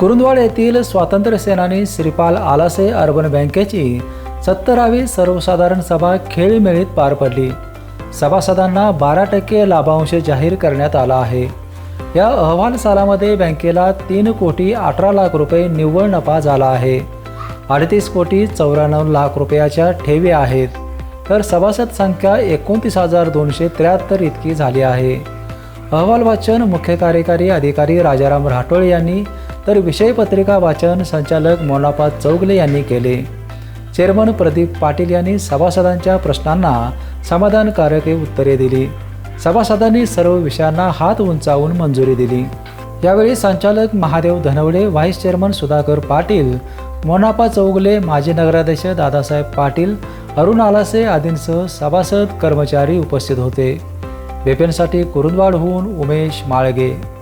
कुरुंदवाड येथील स्वातंत्र्य सेनानी श्रीपाल आलासे अर्बन बँकेची सत्तरावी सर्वसाधारण सभा खेळीमेळीत पार पडली. सभासदांना बारा टक्के लाभांश जाहीर करण्यात आला आहे. या अहवाल सालामध्ये बँकेला तीन कोटी अठरा लाख रुपये निव्वळ नफा झाला आहे. अडतीस कोटी चौऱ्याण्णव लाख रुपयाच्या ठेवी आहेत. तर सभासद संख्या एकोणतीस हजार दोनशे त्र्याहत्तर इतकी झाली आहे. अहवाल वाचन मुख्य कार्यकारी अधिकारी राजाराम राठोड यांनी तर विषयपत्रिका वाचन संचालक मोनापा चौगले यांनी केले. चेअरमन प्रदीप पाटील यांनी सभासदांच्या प्रश्नांना समाधानकारक उत्तरे दिली. सभासदांनी सर्व विषयांना हात उंचावून मंजुरी दिली. यावेळी संचालक महादेव धनवडे व्हाईस चेअरमन सुधाकर पाटील मोनापा चौगले माजी नगराध्यक्ष दादासाहेब पाटील अरुण आलासे आदींसह सभासद कर्मचारी उपस्थित होते. बेपेनसाठी कुरुंदवाडहून उमेश माळगे.